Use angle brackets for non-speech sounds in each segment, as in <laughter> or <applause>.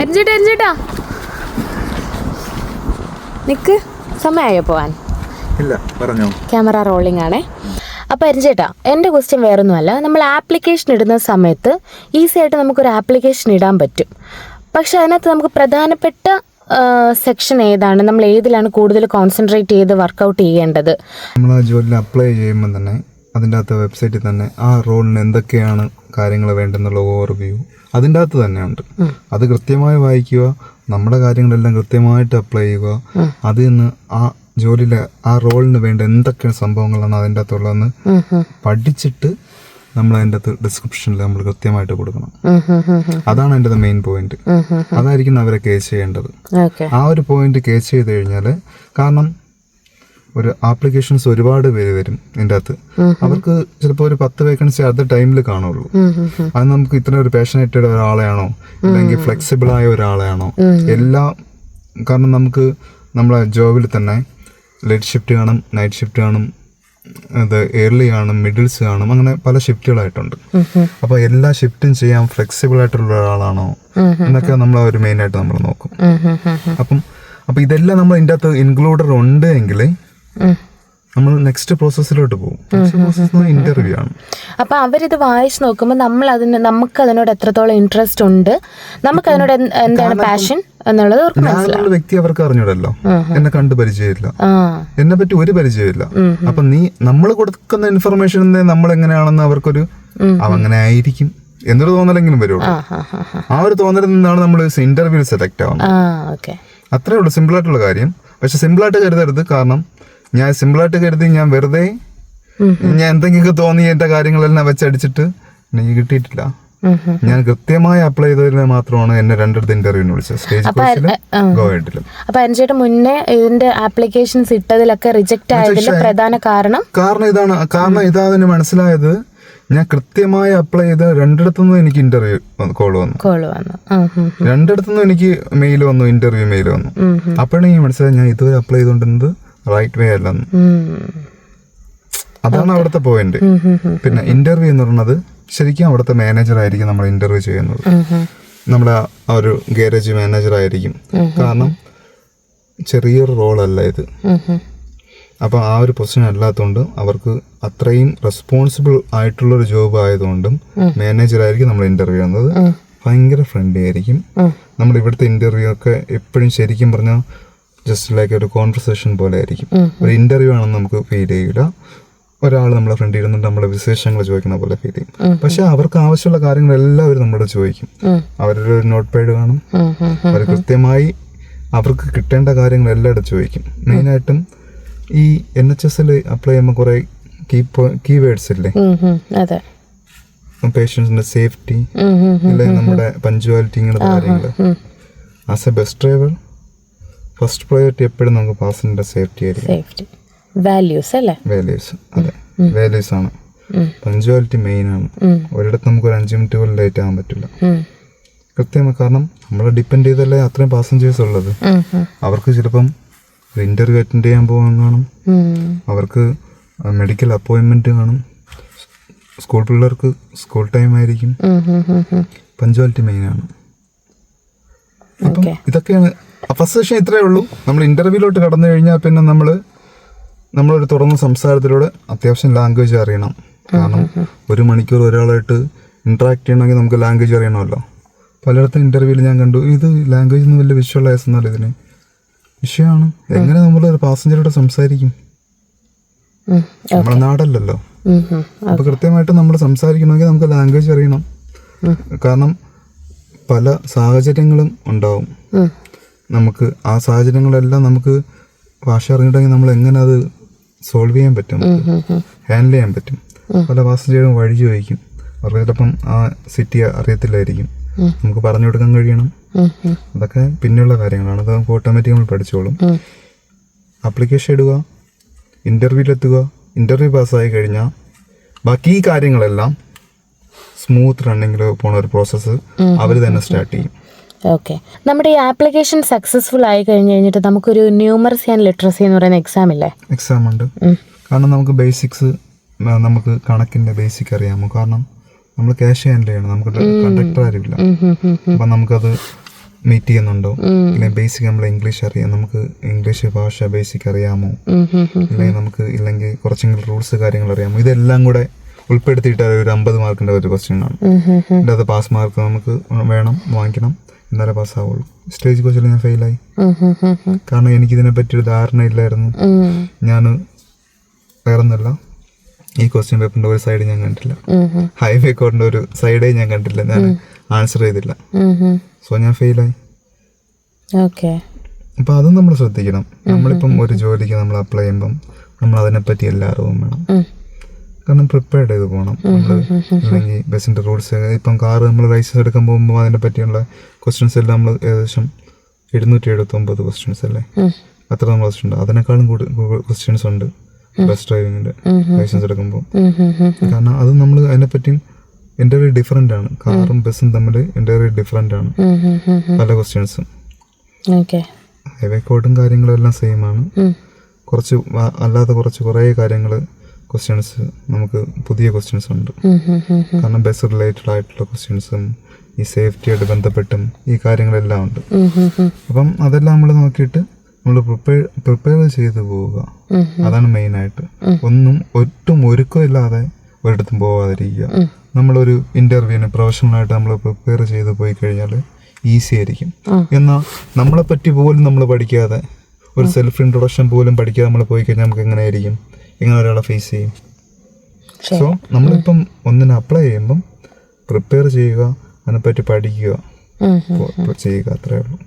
എരിഞ്ചേട്ടാ എരിഞ്ചേട്ടാ നിക്ക്. സമയമായോ പോവാൻ? ഇല്ല പറഞ്ഞോ. ക്യാമറ റോളിംഗ് ആണേ. അപ്പോൾ അരിഞ്ചേട്ടാ എന്റെ ക്വസ്റ്റ്യൻ വേറൊന്നുമല്ല. നമ്മൾ ആപ്ലിക്കേഷൻ ഇടുന്ന സമയത്ത് ഈസി ആയിട്ട് നമുക്ക് ഒരു ആപ്ലിക്കേഷൻ ഇടാൻ പറ്റും. പക്ഷെ അതിനകത്ത് നമുക്ക് പ്രധാനപ്പെട്ട സെക്ഷൻ ഏതാണ്? നമ്മൾ ഏതിലാണ് കൂടുതൽ കോൺസെൻട്രേറ്റ് ചെയ്ത് വർക്കൗട്ട് ചെയ്യേണ്ടത്? നമ്മൾ ജോലിയിൽ അപ്ലൈ ചെയ്യുമ്പോൾ തന്നെ അതിന്റെ അകത്ത് വെബ്സൈറ്റിൽ തന്നെ ആ റോളിന് എന്തൊക്കെയാണ് കാര്യങ്ങൾ വേണ്ടെന്നുള്ള ഓവർവ്യൂ അതിന്റെ അകത്ത് തന്നെ ഉണ്ട് അത് കൃത്യമായി വായിക്കുക നമ്മുടെ കാര്യങ്ങളെല്ലാം കൃത്യമായിട്ട് അപ്ലൈ ചെയ്യുക അതിൽ നിന്ന് ആ ജോലിയിലെ ആ റോളിന് വേണ്ട എന്തൊക്കെ സംഭവങ്ങളാണ് അതിന്റെ അകത്തുള്ളതെന്ന് പഠിച്ചിട്ട് നമ്മൾ അതിന്റെ അകത്ത് ഡിസ്ക്രിപ്ഷനിൽ നമ്മൾ കൃത്യമായിട്ട് കൊടുക്കണം. അതാണ് എന്റെ മെയിൻ പോയിന്റ്. അതായിരിക്കും അവരെ കേസ് ചെയ്യേണ്ടത്. ആ ഒരു പോയിന്റ് കേസ് ചെയ്ത് കഴിഞ്ഞാൽ കാരണം ഒരു ആപ്ലിക്കേഷൻസ് ഒരുപാട് പേര് വരും ഇതിന്റെ അകത്ത് അവർക്ക് ചിലപ്പോൾ ഒരു പത്ത് വേക്കൻസി അത് ടൈമിൽ കാണുള്ളൂ. അത് നമുക്ക് ഇത്ര ഒരു പാഷനേറ്റഡ് ഒരാളെയാണോ? അല്ലെങ്കിൽ ഫ്ലെക്സിബിൾ ആയ ഒരാളെയാണോ? എല്ലാം കാരണം നമുക്ക് നമ്മളെ ജോബിൽ തന്നെ ലേറ്റ് ഷിഫ്റ്റ് കാണും നൈറ്റ് ഷിഫ്റ്റ് കാണും അത് ഏർലി കാണും മിഡിൽസ് കാണും അങ്ങനെ പല ഷിഫ്റ്റുകളായിട്ടുണ്ട് അപ്പൊ എല്ലാ ഷിഫ്റ്റും ചെയ്യാൻ ഫ്ലെക്സിബിൾ ആയിട്ടുള്ള ഒരാളാണോ? എന്നൊക്കെ നമ്മൾ ഒരു മെയിൻ ആയിട്ട് നമ്മൾ നോക്കും. അപ്പം അപ്പൊ ഇതെല്ലാം നമ്മൾ ഇതിന്റെ അകത്ത് ഇൻക്ലൂഡഡ് ഉണ്ട് എങ്കിൽ. നമ്മൾ നെക്സ്റ്റ് പ്രോസസ്സിലോട്ട് പോകും. ഇന്റർവ്യൂ ആണ്. അപ്പൊ അവരിത് വായിച്ച് നോക്കുമ്പോൾ നമ്മൾ അതിന് നമുക്ക് അതിനോട് എത്രത്തോളം ഇൻട്രസ്റ്റ് ഉണ്ട്? നമുക്ക് അതിനോട് എന്താണ് പാഷൻ എന്നുള്ളത് ഞാനുള്ള വ്യക്തി അവർക്ക് അറിഞ്ഞൂടല്ലോ. എന്നെ കണ്ട് പരിചയമില്ല. എന്നെ പറ്റി ഒരു പരിചയമില്ല. അപ്പൊ നീ നമ്മൾ കൊടുക്കുന്ന ഇൻഫർമേഷൻ നമ്മൾ എങ്ങനെയാണെന്ന് അവർക്കൊരു അവങ്ങനെ അങ്ങനെ ആയിരിക്കും എന്നൊരു തോന്നലെങ്കിലും വരുള്ളൂ. ആ ഒരു തോന്നലിൽ നിന്നാണ് നമ്മൾ ഇന്റർവ്യൂ സെലക്ട് ആവുന്നത്. അത്രേ ഉള്ളൂ. സിമ്പിൾ ആയിട്ടുള്ള കാര്യം. പക്ഷെ സിമ്പിൾ ആയിട്ട് കരുതരുത്. കാരണം ഞാൻ സിമ്പിളായിട്ട് കരുതി ഞാൻ വെറുതെ ഞാൻ എന്തെങ്കിലും തോന്നി എന്റെ കാര്യങ്ങളെല്ലാം വെച്ചടിച്ചിട്ട് എനിക്ക് കിട്ടിയിട്ടില്ല. ഞാൻ കൃത്യമായി അപ്ലൈ ചെയ്തതിനെ മാത്രമാണ് എന്നെ രണ്ടിടത്ത് ഇന്റർവ്യൂവിന് വിളിച്ചത്. സ്റ്റേജ് കോഴ്സിലും ഗോവയിട്ടിലും അപ്പൊ അനുചേട്ടൻ മുന്നേ ഇതിന്റെ ആപ്ലിക്കേഷൻസ് ഇട്ടതിലൊക്കെ റിജക്ട് ആയതിന്റെ പ്രധാന കാരണം? കാരണം ഇതാണ്. കാരണം ഇതാതിന് മനസ്സിലായത് ഞാൻ കൃത്യമായി അപ്ലൈ ചെയ്ത രണ്ടിടത്തുനിന്നും എനിക്ക് ഇന്റർവ്യൂ കോൾ വന്നു. കോൾ വന്നു. രണ്ടിടത്തുനിന്നും എനിക്ക് മെയിൽ വന്നു ഇന്റർവ്യൂ മെയിൽ വന്നു. അപ്പോഴാണ് ഈ മനസ്സിലായത് ഞാൻ ഇതുവരെ അപ്ലൈ ചെയ്തുകൊണ്ടിരുന്നത് റൈറ്റ് വേ അല്ലെന്ന് അതാണ് അവിടുത്തെ പോയിന്റ്. പിന്നെ ഇന്റർവ്യൂ എന്ന് പറയുന്നത് ശരിക്കും അവിടുത്തെ മാനേജർ ആയിരിക്കും നമ്മൾ ഇന്റർവ്യൂ ചെയ്യുന്നത്. നമ്മുടെ ആ ഒരു ഗാരേജ് മാനേജർ ആയിരിക്കും. കാരണം ചെറിയൊരു റോളല്ല ഇത്. അപ്പോൾ ആ ഒരു പൊസിഷൻ അല്ലാത്തതുകൊണ്ട് അവർക്ക് അത്രയും റെസ്പോൺസിബിൾ ആയിട്ടുള്ള ഒരു ജോബ് ആയതുകൊണ്ടും മാനേജർ ആയിരിക്കും നമ്മൾ ഇന്റർവ്യൂ ചെയ്യുന്നത്. ഭയങ്കര ഫ്രണ്ട്ലി ആയിരിക്കും. നമ്മൾ ഇവിടുത്തെ ഇന്റർവ്യൂ ഒക്കെ എപ്പോഴും ശരിക്കും പറഞ്ഞാൽ ജസ്റ്റ് ലൈക്ക് ഒരു കോൺവെർസേഷൻ പോലെ ആയിരിക്കും. ഒരു ഇന്റർവ്യൂ ആണെന്ന് നമുക്ക് ഫീൽ ചെയ്യില്ല ഒരാൾ നമ്മളെ ഫ്രണ്ട് ഇരുന്നിട്ട് നമ്മളെ വിശേഷങ്ങൾ ചോദിക്കുന്ന പോലെ ഫീൽ ചെയ്യും. പക്ഷെ അവർക്ക് ആവശ്യമുള്ള കാര്യങ്ങളെല്ലാം അവർ നമ്മളോട് ചോദിക്കും. അവരുടെ ഒരു നോട്ട് പേഡ് കാണും. അവർ കൃത്യമായി അവർക്ക് കിട്ടേണ്ട കാര്യങ്ങളെല്ലാം എടുത്ത് ചോദിക്കും. മെയിനായിട്ടും ഈ എൻ എച്ച് എസിൽ അപ്ലൈ ചെയ്യുമ്പോൾ കുറെ കീ കീ വേർഡ്സ് ഇല്ലേ? പേഷ്യൻസിന്റെ സേഫ്റ്റി ഉം, ഉം, ഉം. അല്ലെ നമ്മുടെ പഞ്ച്വാലിറ്റി ഇങ്ങനത്തെ കാര്യങ്ങൾ as a bus driver first priority എപ്പോഴും നമുക്ക് പാസഞ്ചറിന്റെ സേഫ്റ്റി ആയിരിക്കും. സേഫ്റ്റി വാല്യൂസ് അല്ലേ? വാല്യൂസ് അതെ. വാല്യൂസ് ആണ്. പഞ്ച്വാലിറ്റി മെയിൻ ആണ്. ഒരിടത്ത് നമുക്ക് ഒരു അഞ്ച് മിനിറ്റ് പോലും ലേറ്റ് ആകാൻ പറ്റില്ല. കൃത്യമായി കാരണം നമ്മൾ ഡിപ്പെൻഡ് ചെയ്തല്ലേ അത്രയും പാസഞ്ചേഴ്സ് ഉള്ളത്. അവർക്ക് ചിലപ്പം ഒരു ഇന്റർവ്യൂ അറ്റൻഡ് ചെയ്യാൻ പോകാൻ കാണും. അവർക്ക് മെഡിക്കൽ അപ്പോയിൻമെന്റ് കാണും. സ്കൂൾ പിള്ളേർക്ക് സ്കൂൾ ടൈം ആയിരിക്കും. പഞ്ച്വാലിറ്റി മെയിൻ ആണ്. അപ്പം ഇതൊക്കെയാണ്. ഫസ്റ്റ് സെഷൻ ഇത്രയേ ഉള്ളൂ. നമ്മൾ ഇന്റർവ്യൂലോട്ട് കടന്നു കഴിഞ്ഞാൽ പിന്നെ നമ്മൾ നമ്മളൊരു തുറന്ന സംസാരത്തിലൂടെ അത്യാവശ്യം ലാംഗ്വേജ് അറിയണം. കാരണം ഒരു മണിക്കൂർ ഒരാളായിട്ട് ഇന്ററാക്ട് ചെയ്യണമെങ്കിൽ നമുക്ക് ലാംഗ്വേജ് അറിയണമല്ലോ. പലയിടത്തും ഇന്റർവ്യൂവിൽ ഞാൻ കണ്ടു ഇത് ലാംഗ്വേജ് ഒന്നും വലിയ വിഷ്വലൈസ് എന്നാൽ ഇതിന്. വിഷയമാണ്. എങ്ങനെ നമ്മൾ ഒരു പാസഞ്ചറോട് സംസാരിക്കും. നമ്മുടെ നാടല്ലല്ലോ. അപ്പൊ കൃത്യമായിട്ട് നമ്മൾ സംസാരിക്കണമെങ്കിൽ നമുക്ക് ലാംഗ്വേജ് അറിയണം. കാരണം പല സാഹചര്യങ്ങളും ഉണ്ടാവും. നമുക്ക് ആ സാഹചര്യങ്ങളെല്ലാം നമുക്ക് ഭാഷ അറിഞ്ഞിട്ടെങ്കിൽ നമ്മൾ എങ്ങനെ അത് സോൾവ് ചെയ്യാൻ പറ്റും? ഹാൻഡിൽ ചെയ്യാൻ പറ്റും? പല പാസഞ്ചേഴ്സും വഴി ചോദിക്കും. അവർക്ക് ചിലപ്പം ആ സിറ്റി അറിയത്തില്ലായിരിക്കും. നമുക്ക് പറഞ്ഞു കൊടുക്കാൻ കഴിയണം. അതൊക്കെ പിന്നെയുള്ള കാര്യങ്ങളാണ്. അത് നമുക്ക് ഓട്ടോമാറ്റിക് നമ്മൾ പഠിച്ചോളും. അപ്ലിക്കേഷൻ ആപ്ലിക്കേഷൻ ഇടുക ഇന്റർവ്യൂവിലെത്തുക ഇന്റർവ്യൂ പാസ്സായി കഴിഞ്ഞാൽ ബാക്കി കാര്യങ്ങളെല്ലാം സ്മൂത്ത് റണ്ണിങ്ങിൽ പോണ ഒരു പ്രോസസ്സ് അവർ തന്നെ സ്റ്റാർട്ട് ചെയ്യും. ഓക്കെ നമ്മുടെ ഈ ആപ്ലിക്കേഷൻ സക്സസ്ഫുൾ ആയി കഴിഞ്ഞ് കഴിഞ്ഞിട്ട് നമുക്കൊരു ന്യൂമറസി ആൻഡ് ലിറ്ററസി എന്ന് പറയുന്ന എക്സാം ഇല്ലേ? എക്സാം ഉണ്ട്. കാരണം നമുക്ക് ബേസിക്സ് നമുക്ക് കണക്കിന്റെ ബേസിക് അറിയാമോ? കാരണം നമ്മൾ ക്യാഷ് ഹാൻഡിൽ ചെയ്യണം. നമുക്ക് കണ്ടക്ടർ ആരുമില്ല. അപ്പം നമുക്കത് മീറ്റ് ചെയ്യുന്നുണ്ടോ? അല്ലെങ്കിൽ ബേസിക് നമ്മൾ ഇംഗ്ലീഷ് അറിയാം. നമുക്ക് ഇംഗ്ലീഷ് ഭാഷ ബേസിക് അറിയാമോ? ഇല്ലെങ്കിൽ. അല്ലെങ്കിൽ നമുക്ക് ഇല്ലെങ്കിൽ കുറച്ചെങ്കിലും റൂൾസ് കാര്യങ്ങൾ അറിയാമോ? ഇതെല്ലാം കൂടെ ഉൾപ്പെടുത്തിയിട്ട് ഒരു അമ്പത് മാർക്കിന്റെ ഒരു ക്വസ്റ്റ്യൻ ആണ്. അതിന്റെ അത് പാസ് മാർക്ക് നമുക്ക് വേണം വാങ്ങിക്കണം. എന്നാലേ പാസ്സാവുള്ളൂ സ്റ്റേജ് കോച്ചിൽ ഞാൻ ഫെയിലായി ആയി. കാരണം എനിക്ക് ഇതിനെ എനിക്കിതിനെ പറ്റി ഒരു ധാരണ ഇല്ലായിരുന്നു. ഞാൻ വേറൊന്നല്ല ഈ ക്വസ്റ്റ്യൻ പേപ്പറിന്റെ ഒരു സൈഡ് ഞാൻ കണ്ടില്ല. ഹൈവേ കോഡിന്റെ ഒരു സൈഡേ ഞാൻ കണ്ടില്ല. ഞാൻ ആൻസർ ചെയ്തില്ല. സോ ഞാൻ ഫെയിലായി ഓക്കെ അപ്പൊ അതും നമ്മൾ ശ്രദ്ധിക്കണം. നമ്മളിപ്പം ഒരു ജോലിക്ക് നമ്മൾ അപ്ലൈ ചെയ്യുമ്പം നമ്മൾ അതിനെപ്പറ്റി എല്ലാ അറിവും വേണം. കാരണം പ്രിപ്പയർഡ് ചെയ്ത് പോകണം നമ്മൾ അല്ലെങ്കിൽ ബസ്സിന്റെ റൂൾസ് ഇപ്പം കാറ് നമ്മൾ ലൈസൻസ് എടുക്കാൻ പോകുമ്പോൾ അതിനെ പറ്റിയുള്ള ക്വസ്റ്റ്യൻസ് എല്ലാം നമ്മൾ ഏകദേശം എഴുന്നൂറ്റി എഴുപത്തി ഒമ്പത് ക്വസ്റ്റ്യൻസ് അല്ലേ അത്ര നമ്മൾ ക്വസ്റ്റ്യൻ ഉണ്ട്. അതിനേക്കാളും കൂടുതൽ ക്വസ്റ്റ്യൻസ് ഉണ്ട് ബസ് ഡ്രൈവിങ്ങിന്റെ ലൈസൻസ് എടുക്കുമ്പോൾ. കാരണം അത് നമ്മൾ അതിനെപ്പറ്റി ഒരു ഡിഫറെന്റ് ആണ്. കാറും ബസ്സും തമ്മിൽ ആണ്. ഉം, ഉം, ഉം, ഉം. പല ക്വസ്റ്റ്യൻസും ഹൈവേ കോഡും കാര്യങ്ങളും എല്ലാം സെയിം ആണ്. കുറച്ച് അല്ലാതെ കുറച്ച് കുറേ കാര്യങ്ങൾ ക്വസ്റ്റ്യൻസ് നമുക്ക് പുതിയ ക്വസ്റ്റ്യൻസ് ഉണ്ട്. കാരണം ബസ് റിലേറ്റഡ് ആയിട്ടുള്ള ക്വസ്റ്റ്യൻസും ഈ സേഫ്റ്റിയായിട്ട് ബന്ധപ്പെട്ടും ഈ കാര്യങ്ങളെല്ലാം ഉണ്ട്. അപ്പം അതെല്ലാം നമ്മൾ നോക്കിയിട്ട് നമ്മൾ പ്രിപ്പയർ പ്രിപ്പയർ ചെയ്ത് പോവുക. അതാണ് മെയിൻ ആയിട്ട്. ഒന്നും ഒട്ടും ഒരുക്കമില്ലാതെ ഒരിടത്തും പോവാതിരിക്കുക. നമ്മളൊരു ഇന്റർവ്യൂവിന് പ്രൊഫഷണലായിട്ട് നമ്മൾ പ്രിപ്പയർ ചെയ്ത് പോയി കഴിഞ്ഞാൽ ഈസി ആയിരിക്കും. എന്നാൽ നമ്മളെ പറ്റി പോലും നമ്മൾ പഠിക്കാതെ ഒരു സെൽഫ് ഇൻട്രൊഡക്ഷൻ പോലും പഠിക്കാതെ നമ്മൾ പോയി കഴിഞ്ഞാൽ നമുക്ക് എങ്ങനെയായിരിക്കും? എങ്ങനെ ഒരാളെ ഫേസ് ചെയ്യും. സോ നമ്മളിപ്പം ഒന്നിനെ അപ്ലൈ ചെയ്യുമ്പം പ്രിപ്പയർ ചെയ്യുക അതിനെപ്പറ്റി പഠിക്കുക. ചെയ്യുക അത്രേ ഉള്ളൂ.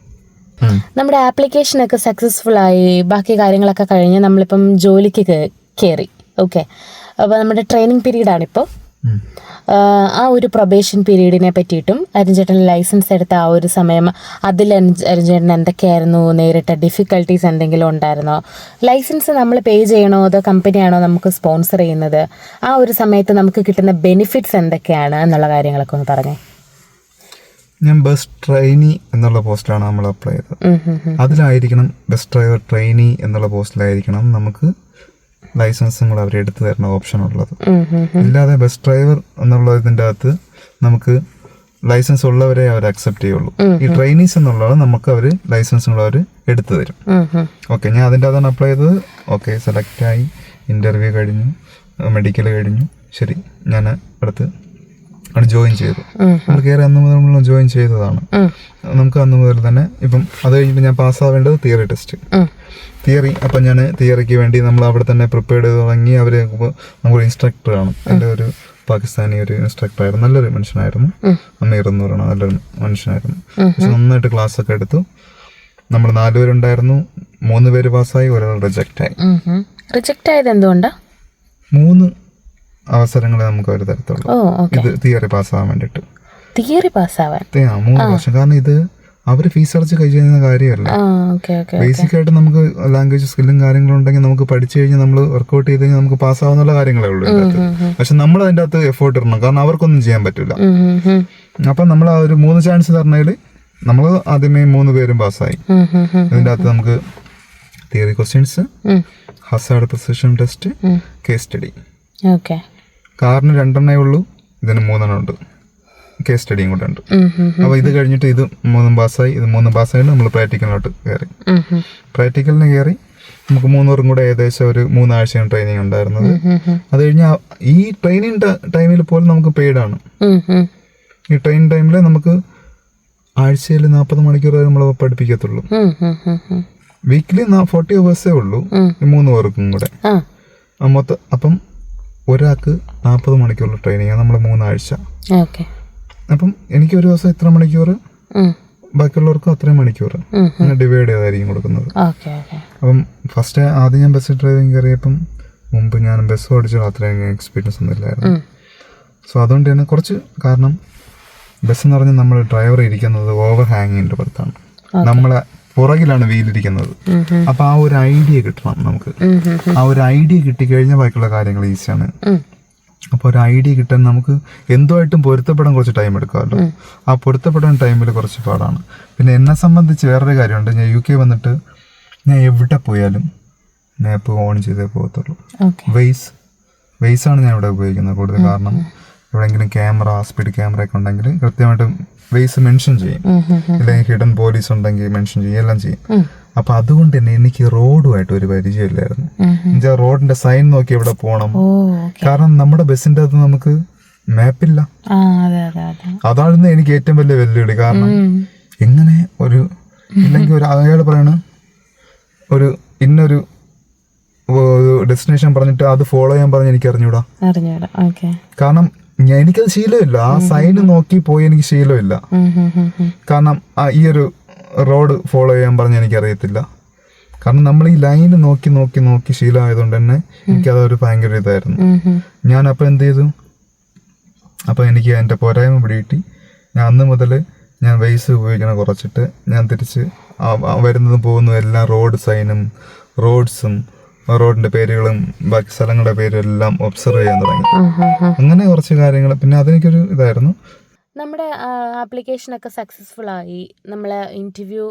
നമ്മുടെ ആപ്ലിക്കേഷനൊക്കെ സക്സസ്ഫുൾ ആയി ബാക്കി കാര്യങ്ങളൊക്കെ കഴിഞ്ഞ് നമ്മളിപ്പം ജോലിക്ക് കയറി ഓക്കെ അപ്പോൾ നമ്മുടെ ട്രെയിനിങ് പീരീഡാണിപ്പോൾ. ആ ഒരു പ്രൊബേഷൻ പീരീഡിനെ പറ്റിയിട്ടും അരുൺചേട്ടൻ ലൈസൻസ് എടുത്ത ആ ഒരു സമയം അതിൽ അരുൺചേട്ടൻ എന്തൊക്കെയായിരുന്നു? നേരിട്ട ഡിഫിക്കൽട്ടീസ് എന്തെങ്കിലും ഉണ്ടായിരുന്നോ? ലൈസൻസ് നമ്മൾ പേ ചെയ്യണോ അതോ കമ്പനിയാണോ നമുക്ക് സ്പോൺസർ ചെയ്യുന്നത്? ആ ഒരു സമയത്ത് നമുക്ക് കിട്ടുന്ന ബെനിഫിറ്റ്സ് എന്തൊക്കെയാണ് എന്നുള്ള കാര്യങ്ങളൊക്കെ ഒന്ന് പറഞ്ഞേ. ഞാൻ ബസ് ട്രെയിനി എന്നുള്ള പോസ്റ്റിലാണ് നമ്മൾ അപ്ലൈ ചെയ്തത്. അതിലായിരിക്കണം ബസ് ഡ്രൈവർ ട്രെയിനി എന്നുള്ള പോസ്റ്റിലായിരിക്കണം നമുക്ക് ലൈസൻസും കൂടെ അവർ എടുത്തു തരുന്ന ഓപ്ഷൻ ഉള്ളത്. ഇല്ലാതെ ബസ് ഡ്രൈവർ എന്നുള്ള ഇതിന്റെ അകത്ത് നമുക്ക് ലൈസൻസ് ഉള്ളവരെ അവർ അക്സെപ്റ്റ് ചെയ്യുള്ളൂ. ഈ ട്രെയിനീസ് എന്നുള്ളത് നമുക്ക് അവർ ലൈസൻസ് ഉള്ളവർ എടുത്തു തരും. ഓക്കെ ഞാൻ അതിന്റെ അതാണ് അപ്ലൈ ചെയ്തത്. ഓക്കെ സെലക്ട് ആയി. ഇന്റർവ്യൂ കഴിഞ്ഞു. മെഡിക്കൽ കഴിഞ്ഞു. ശരി ഞാൻ അടുത്ത് അവിടെ ജോയിൻ ചെയ്തു. നമ്മൾ കയറി അന്ന് മുതൽ നമ്മൾ ജോയിൻ ചെയ്തതാണ്. നമുക്ക് അന്ന് മുതൽ തന്നെ ഇപ്പം അത് കഴിഞ്ഞിട്ട് ഞാൻ പാസ്സാവേണ്ടത് തിയറി ടെസ്റ്റ്. തിയറി. അപ്പം ഞാൻ തിയറിക്ക് വേണ്ടി നമ്മൾ അവിടെ തന്നെ പ്രിപ്പയർ ചെയ്ത് തുടങ്ങി. അവർ നമുക്കൊരു ഇൻസ്ട്രക്ടറാണ് എന്റെ ഒരു പാകിസ്ഥാനി ഒരു ഇൻസ്ട്രക്ടർ ആയിരുന്നു. നല്ലൊരു മനുഷ്യനായിരുന്നു. അമീർ എന്ന് പറയുന്ന നല്ലൊരു മനുഷ്യനായിരുന്നു. പക്ഷെ നന്നായിട്ട് ക്ലാസ് ഒക്കെ എടുത്തു. നമ്മൾ നാലുപേരുണ്ടായിരുന്നു. മൂന്ന് പേര് പാസ്സായി ഒരാൾ റിജക്റ്റ് ആയി. റിജക്റ്റ് ആയത് എന്തുകൊണ്ടാ? മൂന്ന് അവസരങ്ങളെ നമുക്ക് അവർ തരത്തുള്ളൂ ഇത് തിയറി പാസ്സാവാൻ വേണ്ടിയിട്ട്. തിയറി പാസ്സാവാൻ മൂന്ന് വർഷം. കാരണം ഇത് അവർ ഫീസ് അടച്ച് കഴിയുന്ന കാര്യമല്ല. ആ ഓക്കെ ഓക്കെ ബേസിക് ആയിട്ട് നമുക്ക് ലാംഗ്വേജ് സ്കില്ലും കാര്യങ്ങളും ഉണ്ടെങ്കിൽ നമുക്ക് പഠിച്ചു കഴിഞ്ഞാൽ നമ്മൾ വർക്ക്ഔട്ട് ചെയ്ത് കഴിഞ്ഞാൽ നമുക്ക് പാസ് ആവുന്ന കാര്യങ്ങളേ ഉള്ളൂ പക്ഷെ നമ്മൾ അതിന്റെ അകത്ത് എഫേർട്ട് ഇടണം. കാരണം അവർക്കൊന്നും ചെയ്യാൻ പറ്റില്ല അപ്പം നമ്മൾ ആ ഒരു മൂന്ന് ചാൻസ് തരണതിൽ നമ്മൾ ആദ്യമേ മൂന്ന് പേരും പാസ്സായി ഇതിന്റെ അകത്ത് നമുക്ക് theory questions hazard precision test case study കാറിന് രണ്ടെണ്ണേ ഉള്ളൂ. ഇതിന് മൂന്നെണ്ണം ഉണ്ട്. കേസ് സ്റ്റഡിയും കൂടെ ഉണ്ട്. അപ്പോൾ ഇത് കഴിഞ്ഞിട്ട് ഇത് മൂന്നും പാസ്സായി. ഇത് മൂന്നും പാസ്സായിട്ട് നമ്മൾ പ്രാക്ടിക്കലിലോട്ട് കയറി പ്രാക്ടിക്കലിന് കയറി നമുക്ക് മൂന്നൂറും കൂടെ ഏകദേശം ഒരു മൂന്നാഴ്ചയാണ് ട്രെയിനിങ് ഉണ്ടായിരുന്നത്. അത് കഴിഞ്ഞ് ഈ ട്രെയിനിങ് ടൈമിൽ പോലും നമുക്ക് പെയ്ഡാണ് ഈ ട്രെയിൻ ടൈമിൽ നമുക്ക് ആഴ്ചയിൽ നാൽപ്പത് മണിക്കൂർ നമ്മൾ പഠിപ്പിക്കത്തുള്ളൂ. വീക്കിലി ഫോർട്ടി അവേഴ്സേ ഉള്ളൂ. മൂന്ന് പേർക്കും കൂടെ. മൊത്തം അപ്പം ഒരാൾക്ക് നാൽപ്പത് മണിക്കൂറുള്ള ട്രെയിനിങ് നമ്മൾ മൂന്നാഴ്ച. അപ്പം എനിക്ക് ഒരു ദിവസം ഇത്ര മണിക്കൂർ ബാക്കിയുള്ളവർക്കും അത്രയും മണിക്കൂർ അങ്ങനെ ഡിവൈഡ് ചെയ്തായിരിക്കും കൊടുക്കുന്നത്. അപ്പം ഫസ്റ്റ് ആദ്യം ഞാൻ ബസ് ഡ്രൈവിംഗ് കയറിയപ്പം മുമ്പ് ഞാൻ ബസ് ഓടിച്ച അത്രയും എക്സ്പീരിയൻസ് ഒന്നും ഇല്ലായിരുന്നു. സോ അതുകൊണ്ട് തന്നെ കുറച്ച് കാരണം ബസ് എന്ന് പറഞ്ഞാൽ നമ്മൾ ഡ്രൈവർ ഇരിക്കുന്നത് ഓവർ ഹാങ്ങിന്റെ പുറത്താണ്. നമ്മളെ പുറകിലാണ് വീലിരിക്കുന്നത് അപ്പൊ ആ ഒരു ഐഡിയ കിട്ടണം നമുക്ക്. ആ ഒരു ഐഡിയ കിട്ടിക്കഴിഞ്ഞാൽ ബാക്കിയുള്ള കാര്യങ്ങൾ ഈസിയാണ് അപ്പോൾ ഒരു ഐഡിയ കിട്ടാൻ നമുക്ക് എന്തോ ആയിട്ടും പൊരുത്തപ്പെടാൻ കുറച്ച് ടൈം എടുക്കാമല്ലോ. ആ പൊരുത്തപ്പെടാൻ ടൈമിൽ കുറച്ച് പാടാണ്. പിന്നെ എന്നെ സംബന്ധിച്ച് വേറൊരു കാര്യമുണ്ട്. ഞാൻ യു കെ വന്നിട്ട് ഞാൻ എവിടെ പോയാലും മാപ്പ് ഓൺ ചെയ്തേ പോകത്തുള്ളൂ. വെയ്സ് വെയ്സ് ആണ് ഞാൻ ഇവിടെ ഉപയോഗിക്കുന്നത് കൂടുതൽ കാരണം എവിടെയെങ്കിലും ക്യാമറ സ്പീഡ് ക്യാമറ ഒക്കെ ഉണ്ടെങ്കിൽ കൃത്യമായിട്ട് വെയ്സ് മെൻഷൻ ചെയ്യും. അല്ലെങ്കിൽ ഹിഡൻ പോലീസ് ഉണ്ടെങ്കിൽ മെൻഷൻ ചെയ്യും. എല്ലാം ചെയ്യും. അപ്പൊ അതുകൊണ്ട് തന്നെ എനിക്ക് റോഡുമായിട്ട് ഒരു പരിചയമില്ലായിരുന്നു. എന്നുവെച്ചാൽ റോഡിന്റെ സൈൻ നോക്കി എവിടെ പോകണം കാരണം നമ്മുടെ ബസ്സിന്റെ അകത്ത് നമുക്ക് മാപ്പില്ല. അതെ അതെ അതെ. അതായിരുന്നു എനിക്ക് ഏറ്റവും വലിയ വെല്ലുവിളി. കാരണം എങ്ങനെ ഒരു ഇല്ലെങ്കിൽ ഒരു അയാൾ പറയണ ഒരു ഇന്നൊരു ഡെസ്റ്റിനേഷൻ പറഞ്ഞിട്ട് അത് ഫോളോ ചെയ്യാൻ പറഞ്ഞ് എനിക്ക് അറിഞ്ഞൂടാ. കാരണം എനിക്കത് ശീലമില്ല. ആ സൈന് നോക്കി പോയി എനിക്ക് ശീലമില്ല. കാരണം ഈ ഒരു റോഡ് ഫോളോ ചെയ്യാൻ പറഞ്ഞ എനിക്കറിയത്തില്ല. കാരണം നമ്മൾ ഈ ലൈൻ നോക്കി നോക്കി നോക്കി ശീലമായതുകൊണ്ട് തന്നെ എനിക്ക് അതൊരു ഭയങ്കര ഇതായിരുന്നു. ഞാൻ അപ്പോൾ എന്ത് ചെയ്തു? അപ്പോൾ എനിക്ക് എന്റെ പോരായ്മ പിടികിട്ടി. ഞാൻ അന്ന് മുതൽ ഞാൻ വെയ്സ് ഉപയോഗിക്കണം കുറച്ചിട്ട് ഞാൻ തിരിച്ച് വരുന്നതും പോകുന്നതും എല്ലാം റോഡ് സൈനും റോഡ്സും റോഡിന്റെ പേരുകളും ബാക്കി സ്ഥലങ്ങളുടെ പേരും എല്ലാം ഒബ്സർവ് ചെയ്യാൻ തുടങ്ങി. അങ്ങനെ കുറച്ച് കാര്യങ്ങൾ പിന്നെ അതെനിക്കൊരു ഇതായിരുന്നു. നമ്മുടെ ആപ്ലിക്കേഷനൊക്കെ സക്സസ്ഫുൾ ആയി. നമ്മളെ ഇന്റർവ്യൂ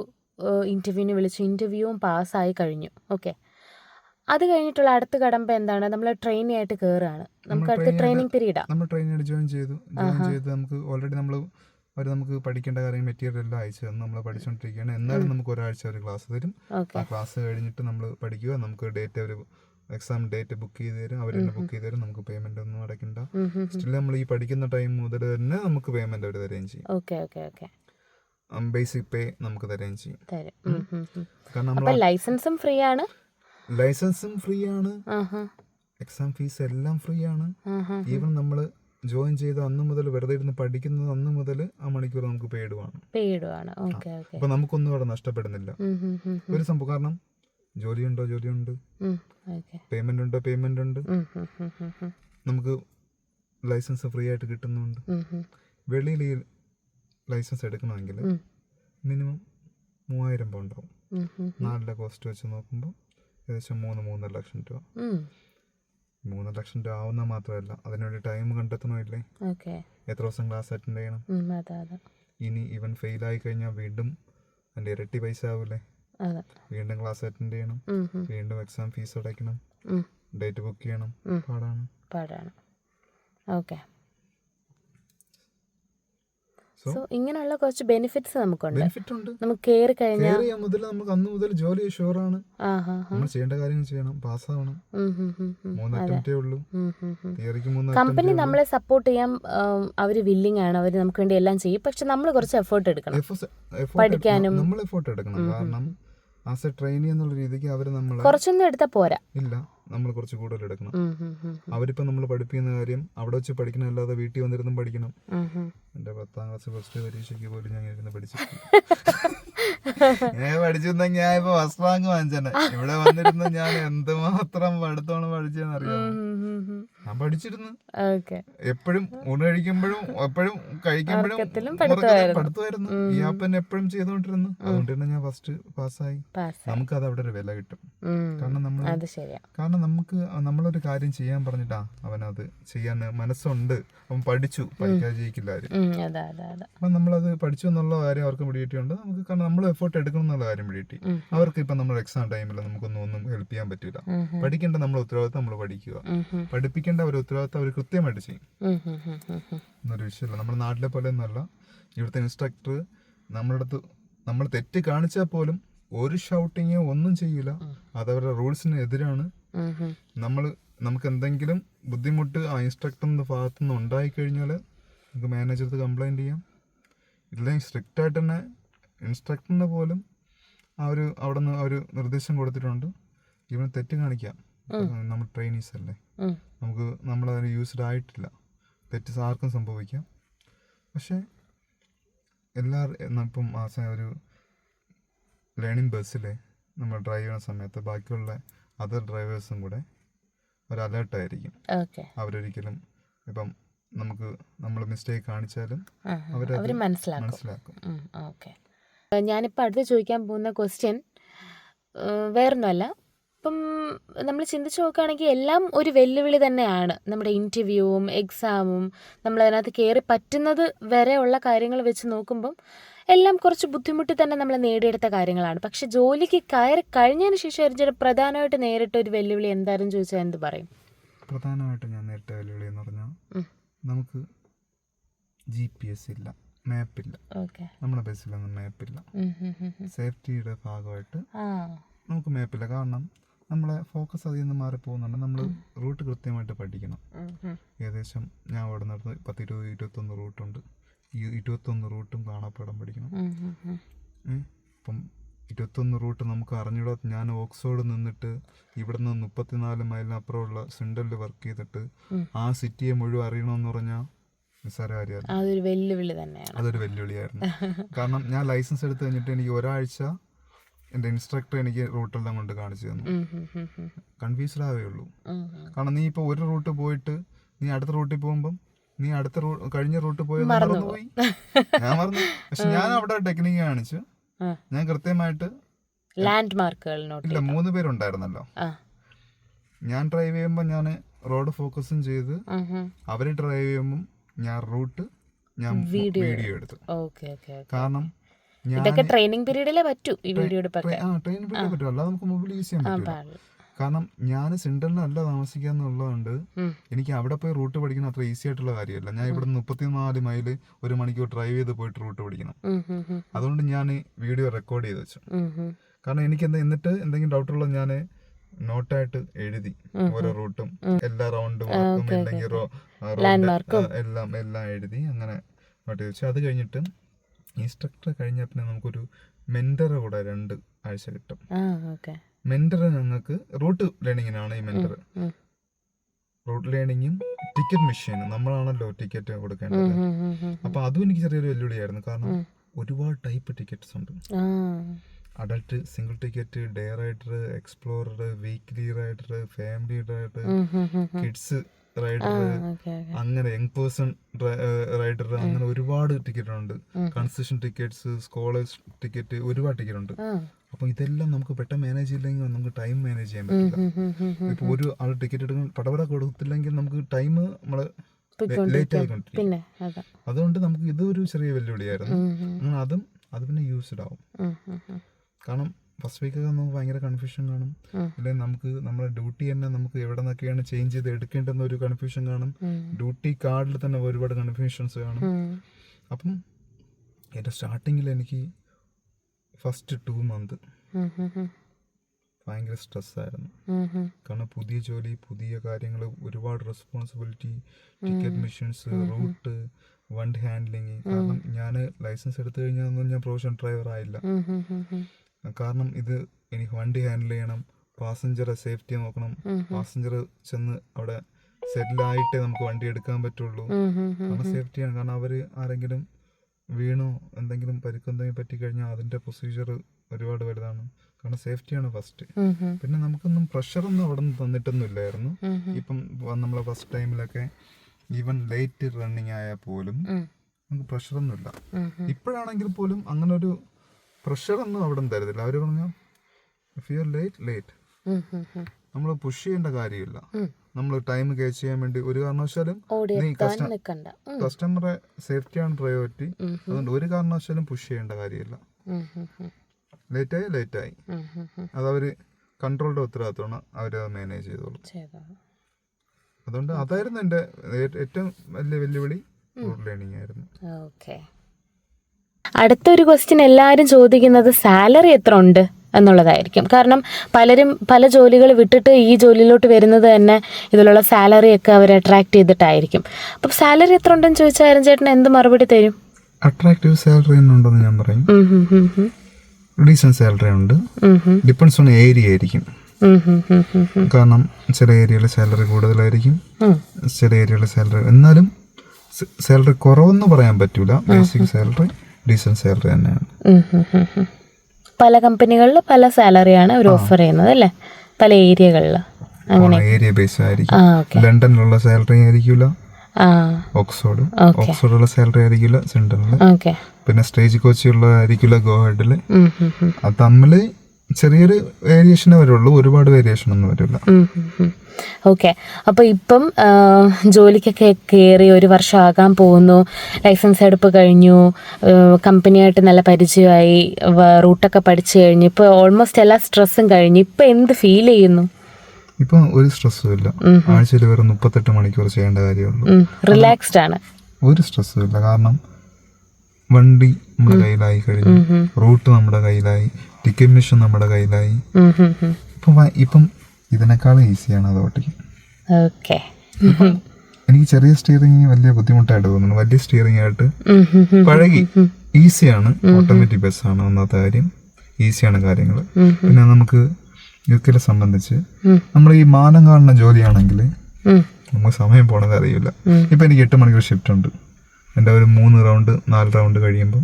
ഇന്റർവ്യൂവിന് വിളിച്ചു ഇന്റർവ്യൂവും പാസ്സായി കഴിഞ്ഞു. ഓക്കെ അത് കഴിഞ്ഞിട്ടുള്ള അടുത്ത കടമ്പ എന്താണ്? നമ്മൾ ട്രെയിനി ആയിട്ട് കയറുകയാണ് നമുക്ക് അടുത്ത ട്രെയിനിങ് പീരീഡാ നമ്മൾ ട്രെയിനായിട്ട് ജോയിൻ ചെയ്തു. ജോയിൻ ചെയ്ത് നമുക്ക് ഓൾറെഡി നമ്മൾ അവർ നമുക്ക് പഠിക്കേണ്ട കാര്യം മെറ്റീരിയൽ എല്ലാം അയച്ചു തന്നു. നമ്മൾ പഠിച്ചുകൊണ്ടിരിക്കുകയാണ് എന്നാലും നമുക്ക് ഒരാഴ്ച ഒരു ക്ലാസ് തരും. ആ ക്ലാസ് കഴിഞ്ഞിട്ട് നമ്മൾ പഠിക്കുക. നമുക്ക് ഡേറ്റ് അവർ എക്സാം ഡേറ്റ് ബുക്ക് ചെയ്ത് തരും അവർ തന്നെ ബുക്ക് ചെയ്ത് തരും നമുക്ക് പേയ്മെന്റ് ഒന്നും അടയ്ക്കണ്ട. സ്റ്റിൽ നമ്മൾ ഈ പഠിക്കുന്ന ടൈം മുതൽ തന്നെ നമുക്ക് പേയ്മെന്റ് അവർ തരുകയും ചെയ്യും. Okay okay okay basic pay നമുക്ക് തരുകയും ചെയ്യും. കാരണം ലൈസൻസും ഫ്രീ ആണ്? ലൈസൻസും ഫ്രീ ആണ്. എക്സാം ഫീസ് എല്ലാം ഫ്രീ ആണ്. ഈവൻ നമ്മൾ ജോയിൻ ചെയ്ത അന്ന് മുതൽ വെറുതെ ഇരുന്ന് പഠിക്കുന്നത് അന്ന് മുതൽ ആ മണിക്കൂർ നമുക്ക് പെയ്ഡുമാണ് പെയ്ഡും ആണ് ഓക്കെ ഓക്കെ അപ്പൊ നമുക്കൊന്നും അവിടെ നഷ്ടപ്പെടുന്നില്ല. ഒരു സംഭവം കാരണം ജോലിയുണ്ടോ? ജോലിയുണ്ട്. പേയ്മെന്റ് ഉണ്ടോ? പേയ്മെന്റ് ഉണ്ട്. നമുക്ക് ലൈസൻസ് ഫ്രീ ആയിട്ട് കിട്ടുന്നുണ്ട്. വെളിയിൽ ഈ ലൈസൻസ് എടുക്കണമെങ്കിൽ മിനിമം മൂവായിരം പൗണ്ട് ആവും. നാലിലെ കോസ്റ്റ് വെച്ച് നോക്കുമ്പോൾ ഏകദേശം മൂന്ന് മൂന്നര ലക്ഷം രൂപ. മൂന്ന് ലക്ഷം രൂപ ആവുന്ന മാത്രമല്ല അതിനുവേണ്ടി ടൈം കണ്ടെത്തണമില്ലേ? എത്ര ദിവസം ക്ലാസ് അറ്റൻഡ് ചെയ്യണം? ഇനി ഇവൻ ഫെയിൽ ആയി കഴിഞ്ഞാൽ വീണ്ടും അതിന്റെ ഇരട്ടി പൈസ ആവില്ലേ വീണ്ടും ക്ലാസ് അറ്റൻഡ് ചെയ്യണം. വീണ്ടും എക്സാം ഫീസ് അടയ്ക്കണം. ഡേറ്റ് ബുക്ക് ചെയ്യണം. പാടാണ്. പാടാണ്. ഓക്കെ സോ ഇങ്ങനെയുള്ള കുറച്ച് ബെനിഫിറ്റ്സ് നമുക്കുണ്ട്. നമുക്ക് കയറി കഴിഞ്ഞാൽ മുതൽ നമുക്ക് അന്ന് മുതൽ ജോലി ഷുവറാണ് നമ്മൾ ചെയ്യേണ്ട കാര്യങ്ങൾ ചെയ്യണം. പാസ്സാവണം മൂന്ന് അറ്റംപ്റ്റേ ഉള്ളൂ. തിയറിക്ക് മൂന്ന് കമ്പനി നമ്മളെ സപ്പോർട്ട് ചെയ്യാൻ അവർ വില്ലിങ് ആണ്. അവർ നമുക്ക് വേണ്ടി എല്ലാം ചെയ്യും. പക്ഷെ നമ്മൾ കുറച്ച് എഫേർട്ട് എടുക്കണം. പഠിക്കാനും. നമ്മൾ എഫേർട്ട് എടുക്കണം. കാരണം ആസ് എ ട്രെയിനി എന്നുള്ള രീതിക്ക് അവർ നമ്മളെ കുറച്ചൊന്നും എടുത്താൽ പോരാ. ഇല്ല നമ്മൾ കുറച്ച് കൂടുതൽ എടുക്കണം. അവരിപ്പോൾ നമ്മൾ പഠിപ്പിക്കുന്ന കാര്യം അവിടെ വെച്ച് പഠിക്കണം അല്ലാതെ വീട്ടിൽ വന്നിരുന്നും പഠിക്കണം. എന്റെ. പത്താം ക്ലാസ് ഫസ്റ്റ് പരീക്ഷയ്ക്ക് പോലും ഞാൻ ഇരുന്ന് പഠിച്ചു <laughs> ഞാൻ പഠിച്ചിരുന്ന ഞാൻ ഇപ്പൊ ഫസ്റ്റ് റാങ്ക് വാങ്ങിച്ചെ ഇവിടെ വന്നിരുന്ന ഞാൻ എന്തുമാത്രം പഠിത്തമാണ് പഠിച്ചെന്ന് അറിയാം. ഞാൻ പഠിച്ചിരുന്നു. എപ്പോഴും ഊണ് കഴിക്കുമ്പോഴും എപ്പോഴും കഴിക്കുമ്പോഴും പഠിത്തമായിരുന്നു. ഈ ആപ്പ് എപ്പോഴും ചെയ്തോണ്ടിരുന്നു അതുകൊണ്ട് തന്നെ ഞാൻ ഫസ്റ്റ് പാസ്സായി നമുക്ക് അത് അവിടെ ഒരു വില കിട്ടും. കാരണം നമ്മൾ അത് കാരണം നമുക്ക് നമ്മളൊരു കാര്യം ചെയ്യാൻ പറഞ്ഞിട്ടാ അവനത് ചെയ്യാൻ മനസ്സുണ്ട്. അവൻ പഠിച്ചു. പഠിക്കാതെ ജയിക്കില്ല അപ്പൊ അതെ അതെ അതെ. നമ്മളത് പഠിച്ചു എന്നുള്ള കാര്യം അവർക്ക് പിടികിട്ടിയുണ്ട് നമുക്ക് കാരണം നമ്മൾ എഫേർട്ട് എടുക്കണം എന്നുള്ള കാര്യം വേണ്ടിയിട്ട്. അവർക്ക് ഇപ്പം നമ്മൾ എക്സാം ടൈമിൽ നമുക്കൊന്നും ഒന്നും ഹെൽപ്പ് ചെയ്യാൻ പറ്റില്ല. പഠിക്കേണ്ട നമ്മൾ ഉത്തരവാദിത്തം നമ്മൾ പഠിക്കുക. പഠിപ്പിക്കേണ്ട ഒരു ഉത്തരവാദിത്തം അവർ കൃത്യമായിട്ട് ചെയ്യും. എന്നൊരു വിഷയമല്ല നമ്മുടെ നാട്ടിലെ പോലെ ഒന്നല്ല ഇവിടുത്തെ ഇൻസ്ട്രക്ടർ നമ്മുടെ അടുത്ത് നമ്മൾ തെറ്റ് കാണിച്ചാൽ പോലും ഒരു ഷൗട്ടിങ്ങോ ഒന്നും ചെയ്യില്ല അതവരുടെ റൂൾസിന് എതിരാണ്. നമ്മൾ നമുക്ക് എന്തെങ്കിലും ബുദ്ധിമുട്ട് ആ ഇൻസ്ട്രക്ടറിന്റെ ഭാഗത്തുനിന്ന് ഉണ്ടായിക്കഴിഞ്ഞാൽ നമുക്ക് മാനേജർക്ക് കംപ്ലൈന്റ് ചെയ്യാം ഇല്ലെങ്കിൽ സ്ട്രിക്റ്റ് ആയിട്ട് തന്നെ ഇൻസ്ട്രക്ടറിന് പോലും ആ ഒരു അവിടെ നിന്ന് ഒരു നിർദ്ദേശം കൊടുത്തിട്ടുണ്ട്. ഇവന് തെറ്റ് കാണിക്കാം. നമ്മൾ ട്രെയിനീസ് അല്ലേ? നമുക്ക് നമുക്ക് നമ്മളതിന് യൂസ്ഡ് ആയിട്ടില്ല. തെറ്റ് ആർക്കും സംഭവിക്കാം. പക്ഷേ എല്ലാ ഇപ്പം ഒരു ലേണിംഗ് ബസ്സിലെ നമ്മൾ ഡ്രൈവ് ചെയ്യുന്ന സമയത്ത് ബാക്കിയുള്ള അതർ ഡ്രൈവേഴ്സും കൂടെ ഒരു അലേർട്ടായിരിക്കും അവരൊരിക്കലും ഇപ്പം നമുക്ക് നമ്മൾ മിസ്റ്റേക്ക് കാണിച്ചാലും അവർ. മനസ്സിലാക്കും. മനസ്സിലാക്കും. ഓക്കെ ഞാനിപ്പോൾ അടുത്ത് ചോദിക്കാൻ പോകുന്ന ക്വസ്റ്റ്യൻ വേറൊന്നുമല്ല. ഇപ്പം നമ്മൾ ചിന്തിച്ച് നോക്കുകയാണെങ്കിൽ എല്ലാം ഒരു വെല്ലുവിളി തന്നെയാണ്. നമ്മുടെ ഇന്റർവ്യൂവും എക്സാമും നമ്മൾ അതിനകത്ത് കയറി പറ്റുന്നത് വരെ ഉള്ള കാര്യങ്ങൾ വെച്ച് നോക്കുമ്പം എല്ലാം കുറച്ച് ബുദ്ധിമുട്ടി തന്നെ നമ്മൾ നേടിയെടുത്ത കാര്യങ്ങളാണ്. പക്ഷെ ജോലിക്ക് കയറി കഴിഞ്ഞതിന് ശേഷം പ്രധാനമായിട്ട് നേരിട്ട ഒരു വെല്ലുവിളി എന്തായാലും ചോദിച്ചാൽ എന്ത് പറയും? പ്രധാനമായിട്ടും ഞാൻ നേരിട്ട വെല്ലുവിളി എന്ന് പറഞ്ഞാൽ നമുക്ക് ജി പി എസ് ഇല്ല. മാപ്പില്ല. നമ്മുടെ ബസ്സിലൊന്നും മാപ്പില്ല. സേഫ്റ്റിയുടെ ഭാഗമായിട്ട് നമുക്ക് മാപ്പില്ല. കാരണം നമ്മളെ ഫോക്കസ് അതിൽ നിന്ന് മാറി പോകുന്നുണ്ട്. നമ്മൾ റൂട്ട് കൃത്യമായിട്ട് പഠിക്കണം. ഏകദേശം ഞാൻ അവിടെ നടന്ന് പത്ത് ഇരുപത് ഇരുപത്തൊന്ന് റൂട്ടുണ്ട്. ഈ ഇരുപത്തൊന്ന് റൂട്ടും കാണാപ്പാടം പഠിക്കണം. ഇപ്പം ഇരുപത്തൊന്ന് റൂട്ട് നമുക്ക് അറിഞ്ഞൂടാ. ഞാൻ ഓക്സ്ഫോർഡ് നിന്നിട്ട് ഇവിടുന്ന് മുപ്പത്തിനാല് മൈലിനപ്പുറമുള്ള സിൻഡലിൽ വർക്ക് ചെയ്തിട്ട് ആ സിറ്റിയെ മുഴുവൻ അറിയണമെന്ന് പറഞ്ഞാൽ അതൊരു വെല്ലുവിളി തന്നെയാണ്. അതൊരു വെല്ലുവിളിയായിരുന്നു. കാരണം ഞാൻ ലൈസൻസ് എടുത്തു കഴിഞ്ഞിട്ട് എനിക്ക് ഒരാഴ്ച എന്റെ ഇൻസ്ട്രക്ടർ എനിക്ക് റൂട്ടെല്ലാം കൊണ്ട് കാണിച്ചു തന്നു. കൺഫ്യൂസ്ഡ് ആവേ ഉള്ളൂ. കാരണം നീ ഇപ്പൊ ഒരു റൂട്ട് പോയിട്ട് നീ അടുത്ത റൂട്ടിൽ പോകുമ്പം നീ അടുത്ത റൂട്ട് കഴിഞ്ഞ റൂട്ട് പോയത് മറന്നുപോയി. ഞാൻ മറന്നു. പക്ഷെ ഞാൻ അവിടെ ടെക്നിക്ക് കാണിച്ചു. ഞാൻ കൃത്യമായിട്ട് ലാൻഡ് മാർക്കുകൾ ഇല്ല മൂന്ന് പേരുണ്ടായിരുന്നല്ലോ. ഞാൻ ഡ്രൈവ് ചെയ്യുമ്പോൾ ഞാൻ റോഡ് ഫോക്കസും ചെയ്ത്. അവർ ഡ്രൈവ് ചെയ്യുമ്പം ഞാൻ റൂട്ട് ഞാൻ വീഡിയോ എടുത്തു. Okay okay okay. കാരണം ഇതൊക്കെ ട്രെയിനിങ് പീരീഡിലേ പറ്റൂ ഈ വീഡിയോ എടുപ്പൊക്കെ ആ ട്രെയിനിങ് പറ്റും. അല്ലാതെ നമുക്ക് മൊബൈൽ യൂസ് ചെയ്യാൻ പറ്റില്ല കാരണം ഞാൻ സിൻഡറിലല്ല താമസിക്കാന്നുള്ളതുകൊണ്ട് എന്നുള്ളതുകൊണ്ട് എനിക്ക് അവിടെ പോയി റൂട്ട് പഠിക്കുന്ന അത്ര ഈസി ആയിട്ടുള്ള കാര്യമല്ല. ഞാൻ ഇവിടെ മുപ്പത്തിനാല് മൈൽ ഒരു മണിക്കൂർ ഡ്രൈവ് ചെയ്ത് പോയിട്ട് റൂട്ട് പഠിക്കണം. അതുകൊണ്ട് ഞാൻ വീഡിയോ റെക്കോർഡ് ചെയ്ത് വെച്ചു. കാരണം എനിക്ക് എന്താ എന്നിട്ട് എന്തെങ്കിലും ഡൗട്ടുള്ളത് ഞാൻ നോട്ടായിട്ട് എഴുതി ഓരോ റൂട്ടും എല്ലാ റൗണ്ട് മാർക്കും എല്ലാം എല്ലാം എഴുതി അങ്ങനെ നോട്ട് ചോദിച്ചു അത് കഴിഞ്ഞിട്ട് ഇൻസ്ട്രക്ടർ കഴിഞ്ഞ പിന്നെ നമുക്കൊരു മെന്റർ കൂടെ രണ്ട് ആഴ്ച കിട്ടും. മെന്റർ ഞങ്ങൾക്ക് റൂട്ട് ലേണിങ്ങിനാണ് ഈ മെന്റർ റൂട്ട് ലേണിങ്ങും ടിക്കറ്റ് മെഷീനും നമ്മളാണല്ലോ ടിക്കറ്റ് കൊടുക്കേണ്ടത്. അപ്പൊ അതും എനിക്ക് ചെറിയൊരു വെല്ലുവിളിയായിരുന്നു. കാരണം ഒരുപാട് ടൈപ്പ് ടിക്കറ്റ്സ് ഉണ്ട്. Adult single ticket day rider explorer weekly rider family rider. Kids rider അങ്ങനെ യങ് പേഴ്സൺ റൈഡർ അങ്ങനെ ഒരുപാട് ടിക്കറ്റ് ഉണ്ട് കൺസെഷൻ ടിക്കറ്റ്സ് സ്കോളേഴ്സ് ടിക്കറ്റ് ഒരുപാട് ടിക്കറ്റ് ഉണ്ട് അപ്പൊ ഇതെല്ലാം നമുക്ക് പെട്ടെന്ന് മാനേജ് ചെയ്യില്ലെങ്കിൽ നമുക്ക് ടൈം മാനേജ് ചെയ്യാൻ പറ്റില്ല. ഇപ്പൊ ഒരു ആൾ ടിക്കറ്റ് എടുക്കാൻ പടപട കൊടുത്തില്ലെങ്കിൽ നമുക്ക് ടൈം നമ്മൾ. ലേറ്റ് ആയിക്കൊണ്ടിരിക്കും. അതുകൊണ്ട് നമുക്ക് ഇതൊരു ചെറിയ വെല്ലുവിളിയായിരുന്നു. അങ്ങനെ അതും അത് പിന്നെ യൂസ്ഡ് ആവും. കാരണം ഫസ്റ്റ് വീക്കൊക്കെ നമുക്ക് ഭയങ്കര കൺഫ്യൂഷൻ കാണും. അല്ലെങ്കിൽ നമുക്ക് നമ്മുടെ ഡ്യൂട്ടി തന്നെ നമുക്ക് എവിടെ നിന്നൊക്കെയാണ് ചേഞ്ച് ചെയ്ത് എടുക്കേണ്ടെന്ന ഒരു കൺഫ്യൂഷൻ കാണും ഡ്യൂട്ടി കാർഡിൽ തന്നെ ഒരുപാട് കൺഫ്യൂഷൻസ് കാണും. അപ്പം എന്റെ സ്റ്റാർട്ടിങ്ങിൽ എനിക്ക് ഫസ്റ്റ് ടു മന്ത്. ഭയങ്കര സ്ട്രെസ്സായിരുന്നു. കാരണം പുതിയ ജോലി പുതിയ കാര്യങ്ങൾ ഒരുപാട് റെസ്പോൺസിബിലിറ്റി ടിക്കറ്റ് മെഷീൻസ് റൂട്ട് വണ്ടി ഹാൻഡ്ലിങ് കാരണം ഞാൻ ലൈസൻസ് എടുത്തു കഴിഞ്ഞാൽ ഞാൻ പ്രൊഫഷണൽ ഡ്രൈവർ ആയില്ല. കാരണം ഇത് എനിക്ക് വണ്ടി ഹാൻഡിൽ ചെയ്യണം പാസഞ്ചറെ സേഫ്റ്റി നോക്കണം. പാസഞ്ചർ ചെന്ന് അവിടെ സെറ്റിലായിട്ടേ നമുക്ക് വണ്ടി എടുക്കാൻ പറ്റുള്ളൂ. കാരണം സേഫ്റ്റിയാണ് കാരണം അവർ ആരെങ്കിലും വീണോ എന്തെങ്കിലും പരിക്കെന്തെങ്കിലും പറ്റിക്കഴിഞ്ഞാൽ അതിന്റെ പ്രൊസീജിയർ ഒരുപാട് വലുതാണ്. കാരണം സേഫ്റ്റിയാണ് ഫസ്റ്റ്. പിന്നെ നമുക്കൊന്നും പ്രഷറൊന്നും അവിടെ നിന്ന് തന്നിട്ടൊന്നും ഇല്ലായിരുന്നു ഇപ്പം നമ്മളെ ഫസ്റ്റ് ടൈമിലൊക്കെ ഈവൻ ലേറ്റ് റണ്ണിങ് ആയാൽ പോലും നമുക്ക് പ്രഷറൊന്നുമില്ല. ഇപ്പോഴാണെങ്കിൽ പോലും അങ്ങനെ ഒരു പ്രഷറൊന്നും അവിടെ തരത്തില്ല. അവർ പറഞ്ഞു ഇഫ് യു ലേറ്റ് ലേറ്റ് ഉം. നമ്മൾ പുഷ് ചെയ്യേണ്ട കാര്യമില്ല. നമ്മൾ ടൈം കാച്ച് ചെയ്യാൻ വേണ്ടി ഒരു കാരണവശാലും നീ സേഫ്റ്റി ആണ് കസ്റ്റമറെ സേഫ്റ്റിയാണ് പ്രയോറിറ്റി അതുകൊണ്ട് ഒരു കാരണവശാലും പുഷ് ചെയ്യേണ്ട കാര്യമില്ല. ലേറ്റായി ലേറ്റായി. അതവർ കൺട്രോളിന്റെ ഉത്തരവാദിത്തമാണ്. അവരത് മാനേജ് ചെയ്തോളൂ. ചെയ്തോ. അതുകൊണ്ട് അതായിരുന്നു എന്റെ ഏറ്റവും വലിയ വെല്ലുവിളി ലേണിംഗ് ആയിരുന്നു. ഓക്കെ അടുത്തൊരു ക്വസ്റ്റ്യൻ എല്ലാവരും ചോദിക്കുന്നത് സാലറി എത്ര ഉണ്ട് എന്നുള്ളതായിരിക്കും. കാരണം പലരും പല ജോലികൾ വിട്ടിട്ട് ഈ ജോലിയിലോട്ട് വരുന്നത് തന്നെ ഇതിലുള്ള സാലറി ഒക്കെ അവർ അട്രാക്ട് ചെയ്തിട്ടായിരിക്കും. അപ്പം സാലറി എത്ര ഉണ്ടെന്ന് ചോദിച്ചാലും ചേട്ടൻ എന്ത് മറുപടി തരും? അട്രാക്റ്റീവ് സാലറി ഉണ്ടെന്ന് ഞാൻ പറയും. ഡീസന്റ് സാലറി ഉണ്ട്. ഡിപ്പെൻസ് ഓൺ ഏരിയ ആയിരിക്കും. കാരണം ചില ഏരിയയിലെ സാലറി കൂടുതലായിരിക്കും. ചില ഏരിയയിലെ സാലറി എന്നാലും സാലറി കുറവെന്ന് പറയാൻ പറ്റൂല. ബേസിക് സാലറി ഡീസന്റ് സാലറി തന്നെയാണ്. പല കമ്പനികളിൽ പല സാലറിയാണ് അവർ ഓഫർ ചെയ്യുന്നത് അല്ലേ? പല ഏരിയകളിൽ അങ്ങനെ. ഏരിയ ബേസ് ആയിരിക്കും. ലണ്ടനിലുള്ള സാലറി ആയിരിക്കില്ല. ഓക്സ്ഫോർഡ്. ഓക്സ്ഫോർഡിലുള്ള സാലറി ആയിരിക്കില്ല സെൻട്രലിൽ പിന്നെ സ്റ്റേജ് കോച്ചിയുള്ള ആയിരിക്കില്ല ഹും. അത് തമ്മിൽ ചെറിയൊരു വേരിയേഷനെ വരുള്ളൂ ഒരുപാട് വേരിയേഷൻ ഒന്നും വരില്ല. ഓക്കെ അപ്പോൾ ഇപ്പം ജോലിക്കൊക്കെ കയറി ഒരു വർഷം ആകാൻ പോകുന്നു. ലൈസൻസ് എടുപ്പ് കഴിഞ്ഞു. കമ്പനിയായിട്ട് നല്ല പരിചയമായി. റൂട്ടൊക്കെ പഠിച്ചു കഴിഞ്ഞു. ഇപ്പോൾ ഓൾമോസ്റ്റ് എല്ലാ സ്ട്രെസ്സും കഴിഞ്ഞു. ഇപ്പം എന്ത് ഫീൽ ചെയ്യുന്നു? ഇപ്പൊ ഒരു സ്ട്രെസ്സും ഇല്ല. ആഴ്ചയിൽ വെറും മുപ്പത്തെട്ട് മണിക്കൂർ ചെയ്യേണ്ട കാര്യമുള്ളൂ റിലാക്സ്ഡ് ആണ്. ഒരു സ്ട്രെസ്സും ഇല്ല. കാരണം വണ്ടി നമ്മുടെ കയ്യിലായി കഴിഞ്ഞു. റൂട്ട് നമ്മുടെ കയ്യിലായി. ടിക്കറ്റ് മിഷൻ നമ്മുടെ കയ്യിലായി. ഇപ്പം ഇപ്പം ഇതിനേക്കാളും ഈസിയാണ് അത് ഓട്ടിക്കാൻ ഓക്കെ. എനിക്ക് ചെറിയ സ്റ്റിയറിംഗ് വലിയ ബുദ്ധിമുട്ടായിട്ട് തോന്നുന്നു. വലിയ സ്റ്റിയറിംഗ് ആയിട്ട് പഴകി. ഈസിയാണ്. ഓട്ടോമാറ്റിക് ബസ്സാണ് ഒന്നാമത്തെ കാര്യം. ഈസിയാണ് കാര്യങ്ങൾ. പിന്നെ നമുക്ക് യു കെയിലെ സംബന്ധിച്ച് നമ്മൾ ഈ മാനം കാണുന്ന ജോലിയാണെങ്കിൽ നമുക്ക് സമയം പോണത് അറിയില്ല. ഇപ്പൊ എനിക്ക് എട്ട് മണിക്കൂർ ഷിഫ്റ്റ് ഉണ്ട്. എന്റെ ഒരു മൂന്ന് റൗണ്ട് നാല് റൗണ്ട് കഴിയുമ്പോൾ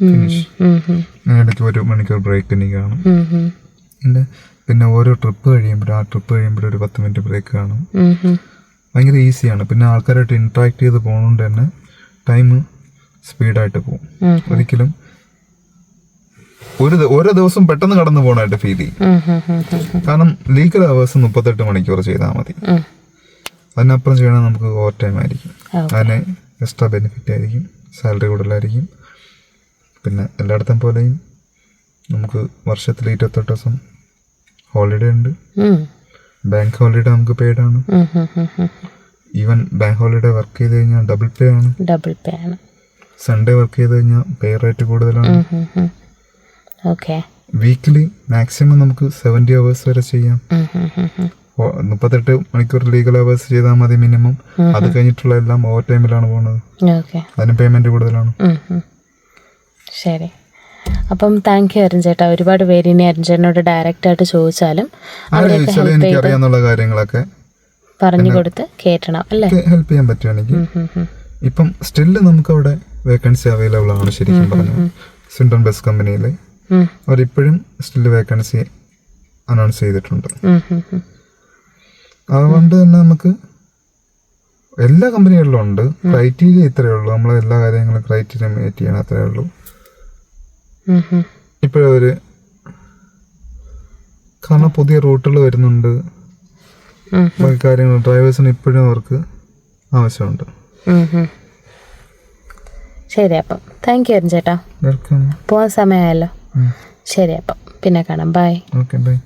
ഫിനിഷ് ഇടയ്ക്ക് ഒരു മണിക്കൂർ ബ്രേക്ക് എനിക്ക് കാണും. പിന്നെ പിന്നെ ഓരോ ട്രിപ്പ് കഴിയുമ്പോഴും ആ ട്രിപ്പ് കഴിയുമ്പോഴും ഒരു പത്ത് മിനിറ്റ് ബ്രേക്ക് കാണും. ഭയങ്കര ഈസിയാണ് പിന്നെ ആൾക്കാരായിട്ട് ഇന്ററാക്ട് ചെയ്ത് പോകുന്നതുകൊണ്ട് തന്നെ ടൈം സ്പീഡായിട്ട് പോകും ഒരിക്കലും ഒരു ഓരോ ദിവസം പെട്ടെന്ന് കടന്നു പോകണമായിട്ട് ഫീൽ ചെയ്യും. കാരണം ലീഗൽ അവേഴ്സ് മുപ്പത്തെട്ട് മണിക്കൂർ ചെയ്താൽ മതി. അതിനപ്പുറം ചെയ്യണമെങ്കിൽ നമുക്ക് ഓവർ ടൈം ആയിരിക്കും അതിന് എക്സ്ട്രാ ബെനിഫിറ്റ് ആയിരിക്കും സാലറി കൂടുതലായിരിക്കും. പിന്നെ എല്ലായിടത്തും പോലെയും നമുക്ക് വർഷത്തിൽ ഇരുപത്തെട്ട് ദിവസം ഹോളിഡേ ഉണ്ട്. ബാങ്ക് ഹോളിഡേ നമുക്ക് പെയ്ഡ് ആണ്. ഈവൻ ബാങ്ക് ഹോളിഡേ വർക്ക് ചെയ്ത് കഴിഞ്ഞാൽ ഡബിൾ പേ ആണ്. ഡബിൾ പേ ആണ്. സൺഡേ വർക്ക് ചെയ്ത് കഴിഞ്ഞാൽ പേ റേറ്റ് കൂടുതലാണ്. ഓക്കെ വീക്കിലി മാക്സിമം നമുക്ക് സെവന്റി അവേഴ്സ് വരെ ചെയ്യാം. മുപ്പത്തെട്ട് മണിക്കൂർ ലീഗൽ അവേഴ്സ് ചെയ്താൽ മതി മിനിമം അത് കഴിഞ്ഞിട്ടുള്ള എല്ലാം ഓവർ ടൈമിലാണ് പോകുന്നത് അതിന് പേയ്മെന്റ് കൂടുതലാണ്. ശരി. അപ്പം താങ്ക് യു അരുൺ ചേട്ടാ. ഒരുപാട് പേര് ഇനി അരുൺ ചേട്ടനോട് ഡയറക്റ്റ് ആയിട്ട് ചോദിച്ചാലും എനിക്ക് അറിയാന്നുള്ള കാര്യങ്ങളൊക്കെ പറഞ്ഞു കൊടുത്ത് കേട്ടണം അല്ലേ? ഹെൽപ്പ് ചെയ്യാൻ പറ്റും എനിക്ക് ഇപ്പം സ്റ്റിൽ നമുക്ക് അവിടെ വേക്കൻസി അവൈലബിൾ ആണ് ശരിക്കും പറഞ്ഞു സിൻഡൺ ബസ് കമ്പനിയിൽ അവരിപ്പോഴും സ്റ്റിൽ വേക്കൻസി അനൗൺസ് ചെയ്തിട്ടുണ്ട്. അതുകൊണ്ട് തന്നെ നമുക്ക് എല്ലാ കമ്പനികളിലും ഉണ്ട്. ക്രൈറ്റീരിയ ഇത്രയേ ഉള്ളൂ. നമ്മൾ എല്ലാ കാര്യങ്ങളും ക്രൈറ്റീരിയ മീറ്റ് ചെയ്യണം അത്രയേ ഉള്ളൂ. ഇപ്പോഴൊരു കാരണം പുതിയ റൂട്ടുകൾ വരുന്നുണ്ട്. ബാക്കി കാര്യങ്ങൾ ഡ്രൈവേഴ്സിന് ഇപ്പോഴും അവർക്ക് ആവശ്യമുണ്ട്. ശരി അപ്പം. താങ്ക് യു അരുൺ ചേട്ടാ. വെൽക്കം പോകാൻ സമയമായല്ലോ. ശരി അപ്പം. പിന്നെ കാണാം. Bye okay bye